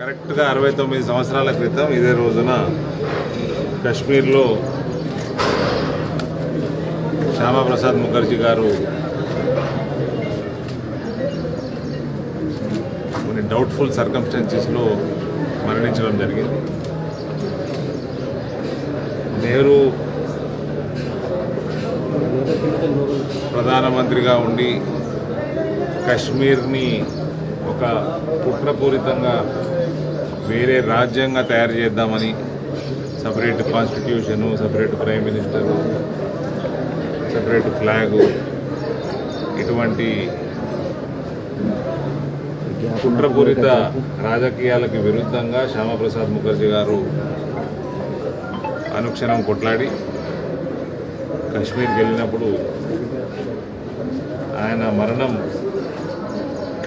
కరెక్ట్గా అరవై తొమ్మిది సంవత్సరాల క్రితం ఇదే రోజున కశ్మీర్లో శ్యామప్రసాద్ ముఖర్జీ గారు కొన్ని డౌట్ఫుల్ సర్కంస్టాన్సెస్లో మరణించడం జరిగింది. నెహ్రూ ప్రధానమంత్రిగా ఉండి కశ్మీర్ని ఒక కుట్రపూరితంగా వేరే రాజ్యంగా తయారు చేద్దామని separate constitution separate prime minister separate flag ఇటువంటి కుట్రపూరిత రాజకీయాలకు విరుద్ధంగా శ్యామప్రసాద్ ముఖర్జీ గారు అనుక్షణం కొట్లాడి కాశ్మీర్కి వెళ్ళినప్పుడు ఆయన మరణం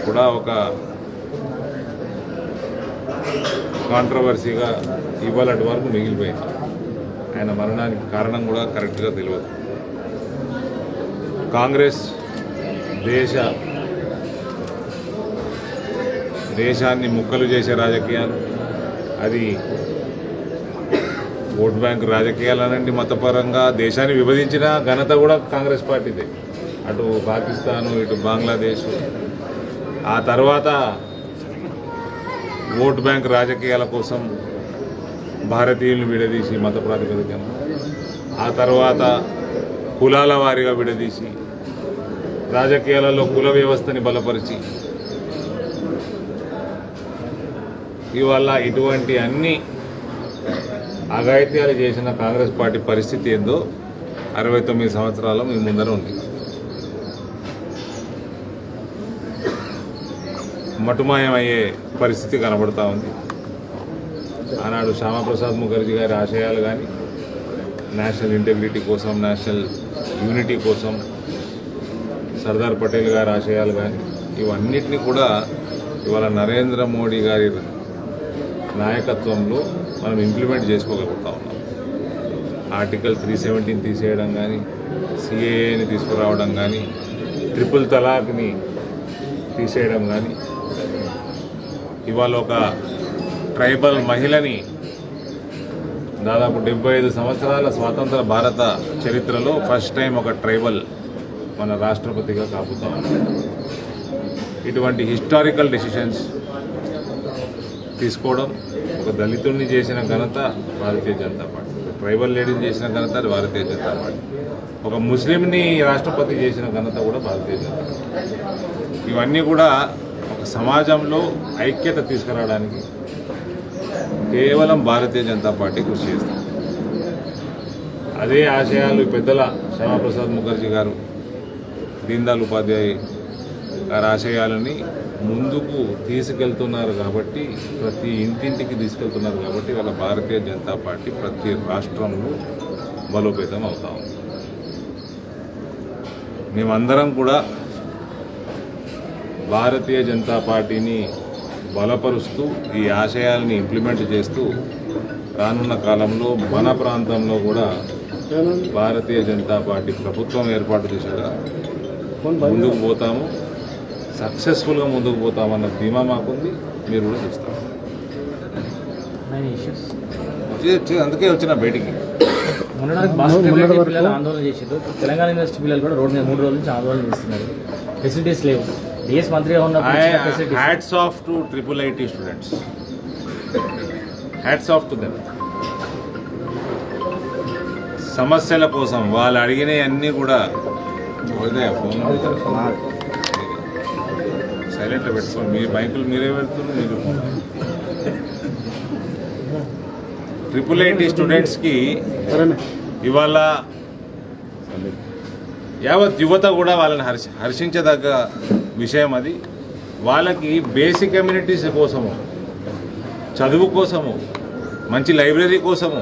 కూడా ఒక కాంట్రవర్సీగా ఇవాళటి వరకు మిగిలిపోయింది. ఆయన మరణానికి కారణం కూడా కరెక్ట్గా తెలియదు కాంగ్రెస్ దేశ దేశాన్ని ముక్కలు చేసే రాజకీయాలు అది ఓట్ బ్యాంక్ రాజకీయాలనండి మతపరంగా. దేశాన్ని విభజించిన ఘనత కూడా కాంగ్రెస్ పార్టీదే. అటు పాకిస్తాను ఇటు బంగ్లాదేశ్. ఆ తర్వాత ఓట్ బ్యాంక్ రాజకీయాల కోసం భారతీయులను విడదీసి మత ప్రాతిపదికన ఆ తర్వాత కులాల వారీగా విడదీసి రాజకీయాలలో కుల వ్యవస్థని బలపరిచి ఇవాళ ఇటువంటి అన్ని అఘాయిత్యాలు చేసిన కాంగ్రెస్ పార్టీ పరిస్థితి ఏందో అరవై తొమ్మిది సంవత్సరాలు మీ ముందర ఉంది. మటుమాయమయ్యే పరిస్థితి కనబడతా ఉంది. ఆనాడు శ్యామప్రసాద్ ముఖర్జీ గారి ఆశయాలు కానీ నేషనల్ ఇంటెగ్రిటీ కోసం నేషనల్ యూనిటీ కోసం సర్దార్ పటేల్ గారి ఆశయాలు కానీ ఇవన్నిటిని కూడా ఇవాళ నరేంద్ర మోడీ గారి నాయకత్వంలో మనం ఇంప్లిమెంట్ చేసుకోగలుగుతా ఉన్నాం. ఆర్టికల్ త్రీ సెవెంటీన్ తీసేయడం కానీ సిఏఏని తీసుకురావడం కానీ ట్రిపుల్ తలాక్ని తీసేయడం కానీ ఇవాళ ఒక ట్రైబల్ మహిళని దాదాపు డెబ్బై ఐదు సంవత్సరాల స్వాతంత్ర భారత చరిత్రలో ఫస్ట్ టైం ఒక ట్రైబల్ మన రాష్ట్రపతిగా కాపుతా ఇటువంటి హిస్టారికల్ డెసిషన్స్ తీసుకోవడం ఒక దళితుడిని చేసిన ఘనత భారతీయ జనతా పార్టీ. ట్రైబల్ లేడీని చేసిన ఘనత భారతీయ జనతా పార్టీ. ఒక ముస్లింని రాష్ట్రపతి చేసిన ఘనత కూడా భారతీయ జనతా పార్టీ. ఇవన్నీ కూడా సమాజంలో ఐక్యత తీసుకురావడానికి కేవలం భారతీయ జనతా పార్టీ కృషి చేస్తుంది. అదే ఆశయాలు పెద్దల శ్యామప్రసాద్ ముఖర్జీ గారు దీన్దయాల్ ఉపాధ్యాయ గారి ఆశయాలని ముందుకు తీసుకెళ్తున్నారు కాబట్టి ప్రతి ఇంటింటికి తీసుకెళ్తున్నారు కాబట్టి వాళ్ళ భారతీయ జనతా పార్టీ ప్రతి రాష్ట్రంలో బలోపేతం అవుతా ఉంది. మేమందరం కూడా భారతీయ జనతా పార్టీని బలపరుస్తూ ఈ ఆశయాల్ని ఇంప్లిమెంట్ చేస్తూ రానున్న కాలంలో మన ప్రాంతంలో కూడా భారతీయ జనతా పార్టీ ప్రభుత్వం ఏర్పాటు దిశగా ముందుకు పోతాము. సక్సెస్ఫుల్గా ముందుకు పోతామన్న ధీమా మాకుంది. మీరు కూడా చూస్తారు. అందుకే వచ్చిన బయటికి. ఆందోళన తెలంగాణ యూనివర్సిటీ పిల్లలు కూడా రోడ్డు మీద మూడు రోజుల నుంచి ఆందోళన చేస్తున్నారు. ఫెసిలిటీస్ లేవు. డిఎస్ మంత్రిగా ఉన్నప్పుడు hats off to triple IT students hats off to them సమస్యల కోసం వాళ్ళు అడిగినవన్నీ కూడా ఫోన్. సైలెంట్లో పెట్టుకోండి. మీ బైకులు మీరే పెడుతున్నారు మీరు ట్రిపుల్ ఐటీ స్టూడెంట్స్కి ఇవాళ యావత్ యువత కూడా వాళ్ళని హర్ష హర్షించదగ్గ విషయం అది. వాళ్ళకి బేసిక్ కమ్యూనిటీస్ కోసము చదువు కోసము మంచి లైబ్రరీ కోసము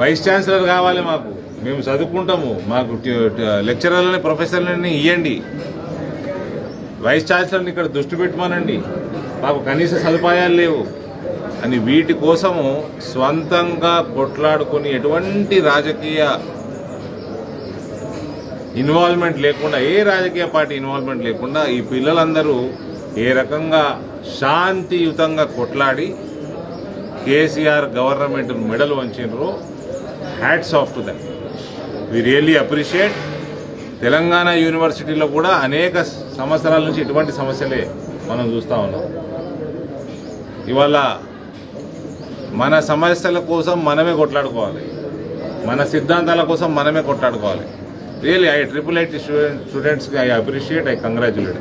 వైస్ ఛాన్సలర్ కావాలి మాకు. మేము చదువుకుంటాము. మాకు లెక్చరర్లని ప్రొఫెసర్లని ఇవ్వండి వైస్ ఛాన్సలర్ని ఇక్కడ దృష్టి పెట్టమనండి. మాకు కనీస సదుపాయాలు లేవు. అని వీటి కోసము స్వంతంగా కొట్లాడుకొని ఎటువంటి రాజకీయ ఇన్వాల్వ్మెంట్ లేకుండా ఏ రాజకీయ పార్టీ ఇన్వాల్వ్మెంట్ లేకుండా ఈ పిల్లలందరూ ఏ రకంగా శాంతియుతంగా కొట్లాడి KCR government medal వంచినరో hats off to that we really appreciate. Telangana యూనివర్సిటీలో కూడా అనేక సంవత్సరాల నుంచి ఇటువంటి సమస్యలే మనం చూస్తూ ఉన్నాం. ఇవాళ మన సమస్యల కోసం మనమే కొట్లాడుకోవాలి. మన సిద్ధాంతాల కోసం మనమే కొట్లాడుకోవాలి. Really I triple IT student స్టూడెంట్స్కి I appreciate I congratulate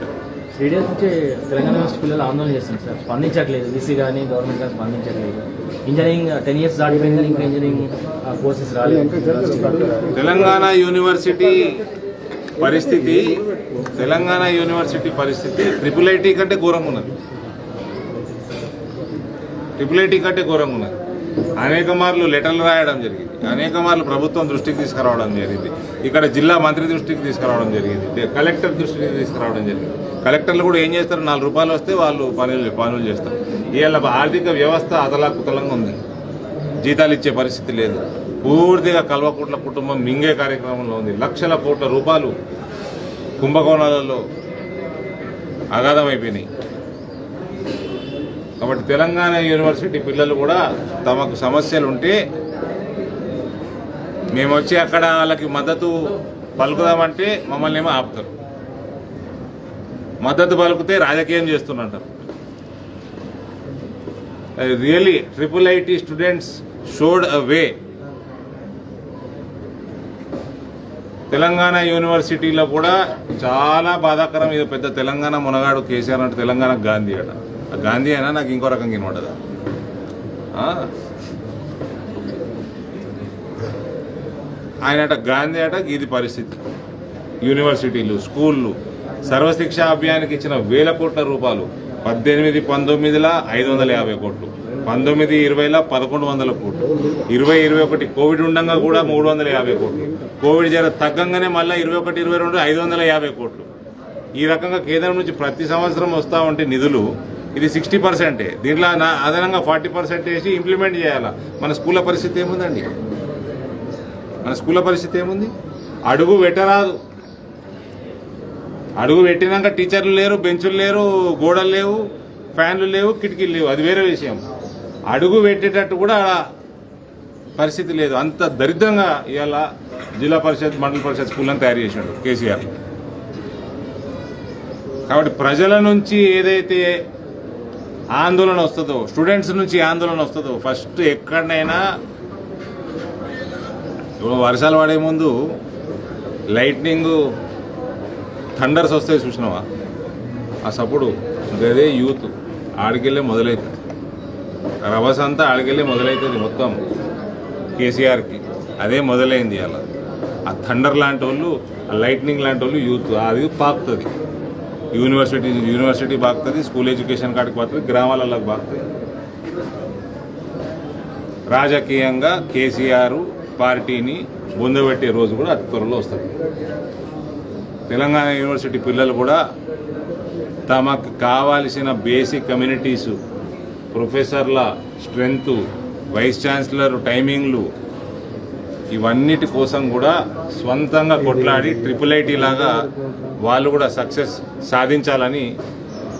them days నుంచి తెలంగాణ యూనివర్సిటీ పిల్లలు ఆందోళన చేస్తున్నారు సార్. స్పందించట్లేదు. ఈసీ కానీ గవర్నమెంట్ కానీ స్పందించట్లేదు. ఇంజనీరింగ్ టెన్ ఇయర్స్ దాటిపోయింది ఇంకా ఇంజనీరింగ్ కోర్సెస్ రాలేదు. తెలంగాణ యూనివర్సిటీ పరిస్థితి తెలంగాణ యూనివర్సిటీ పరిస్థితి ట్రిపుల్ ఐటీ కంటే ఘోరంగా ఉన్నది. ట్రిపుల్ ఐటీ కంటే ఘోరంగా ఉన్నది అనేక మార్లు లెటర్లు రాయడం జరిగింది. అనేక మార్లు ప్రభుత్వం దృష్టికి తీసుకురావడం జరిగింది. ఇక్కడ జిల్లా మంత్రి దృష్టికి తీసుకురావడం జరిగింది. కలెక్టర్ దృష్టికి తీసుకురావడం జరిగింది. కలెక్టర్లు కూడా ఏం చేస్తారు? నాలుగు రూపాయలు వస్తే వాళ్ళు పనులు పనులు చేస్తారు. ఇవాళ ఆర్థిక వ్యవస్థ అతలాకుతలంగా ఉంది. జీతాలు ఇచ్చే పరిస్థితి లేదు. పూర్తిగా కల్వకుట్ల కుటుంబం మింగే కార్యక్రమంలో ఉంది. లక్షల కోట్ల రూపాయలు కుంభకోణాలలో అగాధమైపోయినాయి. కాబట్టి తెలంగాణ యూనివర్సిటీ పిల్లలు కూడా తమకు సమస్యలు ఉంటే మేము వచ్చి అక్కడ వాళ్ళకి మద్దతు పలుకుదామంటే మమ్మల్ని ఏమో ఆపుతారు. మద్దతు పలుకుతే రాజకీయం చేస్తున్నంటారు. Really triple IT students showed a way Telangana యూనివర్సిటీలో కూడా చాలా బాధాకరం. ఇది పెద్ద తెలంగాణ మునగాడు కేసీఆర్ అంటే తెలంగాణ గాంధీ అట. గాంధీ అయినా నాకు ఇంకో రకంగా వినపడదా. ఆయన అట గాంధీ అట ఇది పరిస్థితి. యూనివర్సిటీలు స్కూళ్ళు సర్వశిక్ష అభియాన్కి ఇచ్చిన వేల కోట్ల రూపాయలు. పద్దెనిమిది పంతొమ్మిదిల ఐదు వందల యాభై కోట్లు. పంతొమ్మిది ఇరవైల పదకొండు వందల కోట్లు. ఇరవై ఇరవై ఒకటి కోవిడ్ ఉండగా కూడా మూడు వందల యాభై కోట్లు. కోవిడ్ జర తగ్గంగానే మళ్ళీ ఇరవై ఒకటి ఇరవై రెండు ఐదు వందల యాభై కోట్లు. ఈ రకంగా కేంద్రం నుంచి ప్రతి సంవత్సరం వస్తూ ఉంటే నిధులు ఇది సిక్స్టీ పర్సెంటే. దీంట్లో నా అదనంగా ఫార్టీ పర్సెంట్ వేసి ఇంప్లిమెంట్ చేయాలా? మన స్కూళ్ళ పరిస్థితి ఏముందండి? మన స్కూళ్ళ పరిస్థితి ఏముంది? అడుగు పెట్టరాదు. అడుగు పెట్టినాక టీచర్లు లేరు బెంచులు లేరు గోడలు లేవు ఫ్యాన్లు లేవు కిటికీలు లేవు. అది వేరే విషయం. అడుగు పెట్టేటట్టు కూడా పరిస్థితి లేదు. అంత దరిద్రంగా ఇవాళ జిల్లా పరిషత్ మండల పరిషత్ స్కూళ్ళని తయారు చేసినాడు కేసీఆర్. కాబట్టి ప్రజల నుంచి ఏదైతే ఆందోళన వస్తుందో స్టూడెంట్స్ నుంచి ఆందోళన వస్తుందో ఫస్ట్ ఎక్కడైనా ఇప్పుడు వర్షాలు పడే ముందు లైట్నింగ్ థండర్స్ వస్తాయి చూసినావా? ఆ సప్పుడు అదే యూత్ ఆడికెళ్ళే మొదలవుతుంది రవస్ అంతా ఆడికెళ్ళే మొదలవుతుంది మొత్తం కేసీఆర్కి. అదే మొదలైంది అలా. ఆ థండర్ లాంటి వాళ్ళు ఆ లైట్నింగ్ లాంటి వాళ్ళు యూత్ అది పాకుతుంది. యూనివర్సిటీ యూనివర్సిటీ బాగుతుంది స్కూల్ ఎడ్యుకేషన్ కాడికి పోతుంది గ్రామాలలోకి బాగుతుంది. రాజకీయంగా కేసీఆర్ పార్టీని బొందబెట్టే రోజు కూడా అతి త్వరలో వస్తుంది. తెలంగాణ యూనివర్సిటీ పిల్లలు కూడా తమకు కావాల్సిన బేసిక్ కమ్యూనిటీస్ ప్రొఫెసర్ల స్ట్రెంగ్త్ వైస్ ఛాన్సలర్ టైమింగ్లు ఇవన్నిటి కోసం కూడా స్వంతంగా కొట్లాడి ట్రిపుల్ ఐటీ లాగా వాళ్ళు కూడా సక్సెస్ సాధించాలని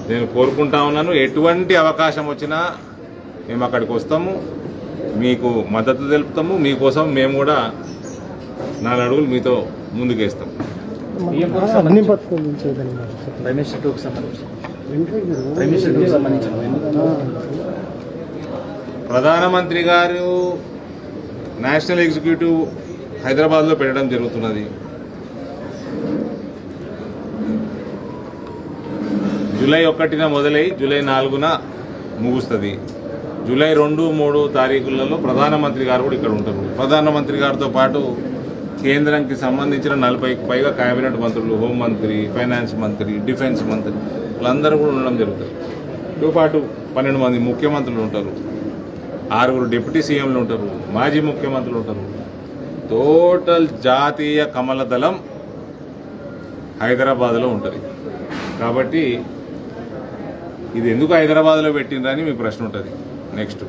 నేను కోరుకుంటా ఉన్నాను. ఎటువంటి అవకాశం వచ్చినా మేము అక్కడికి వస్తాము. మీకు మద్దతు తెలుపుతాము. మీకోసం మేము కూడా నాలుగు అడుగులు మీతో ముందుకేస్తాం. ప్రధానమంత్రి గారు నేషనల్ ఎగ్జిక్యూటివ్ హైదరాబాద్లో పెట్టడం జరుగుతున్నది. జూలై ఒకటిన మొదలై జూలై నాలుగున ముగుస్తుంది. జూలై రెండు మూడు తారీఖులలో ప్రధానమంత్రి గారు కూడా ఇక్కడ ఉంటారు. ప్రధానమంత్రి గారితో పాటు కేంద్రానికి సంబంధించిన నలభైకి పైగా కేబినెట్ మంత్రులు హోంమంత్రి ఫైనాన్స్ మంత్రి డిఫెన్స్ మంత్రి వాళ్ళందరూ కూడా ఉండడం జరుగుతుంది. తో పాటు పన్నెండు మంది ముఖ్యమంత్రులు ఉంటారు. ఆరుగురు డిప్యూటీ సీఎంలు ఉంటారు మాజీ ముఖ్యమంత్రులు ఉంటారు. టోటల్ జాతీయ కమల దళం హైదరాబాద్లో ఉంటుంది. కాబట్టి ఇది ఎందుకు హైదరాబాద్లో పెట్టిండ్రని మీ ప్రశ్న ఉంటుంది. నెక్స్ట్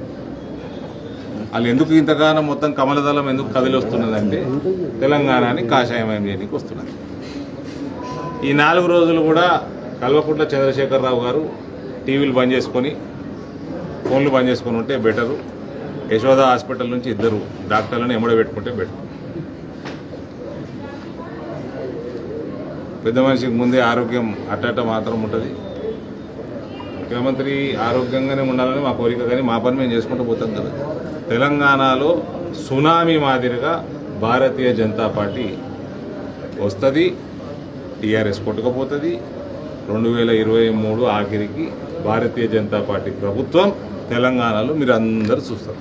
వాళ్ళు ఎందుకు ఇంతగానం మొత్తం కమలదళం ఎందుకు కదిలొస్తున్నదంటే తెలంగాణని కాషాయమయం చేయడానికి వస్తున్నది. ఈ నాలుగు రోజులు కూడా కల్వకుంట్ల చంద్రశేఖరరావు గారు టీవీలు బంద్ చేసుకొని ఫోన్లు బంద్ చేసుకొని ఉంటే బెటరు. యశోద హాస్పిటల్ నుంచి ఇద్దరు డాక్టర్లను ఎమ్మడ పెట్టుకుంటే బెటర్. పెద్ద మనిషికి ముందే ఆరోగ్యం అట్టట మాత్రం ఉంటుంది. ముఖ్యమంత్రి ఆరోగ్యంగానే ఉండాలని మా కోరిక కానీ మా పని మేము చేసుకుంటూ పోతాం కదా. తెలంగాణలో సునామీ మాదిరిగా భారతీయ జనతా పార్టీ వస్తుంది టీఆర్ఎస్ కొట్టుకపోతుంది. రెండు వేల ఇరవై మూడు ఆఖరికి భారతీయ జనతా పార్టీ ప్రభుత్వం తెలంగాణలో మీరు అందరూ చూస్తారు.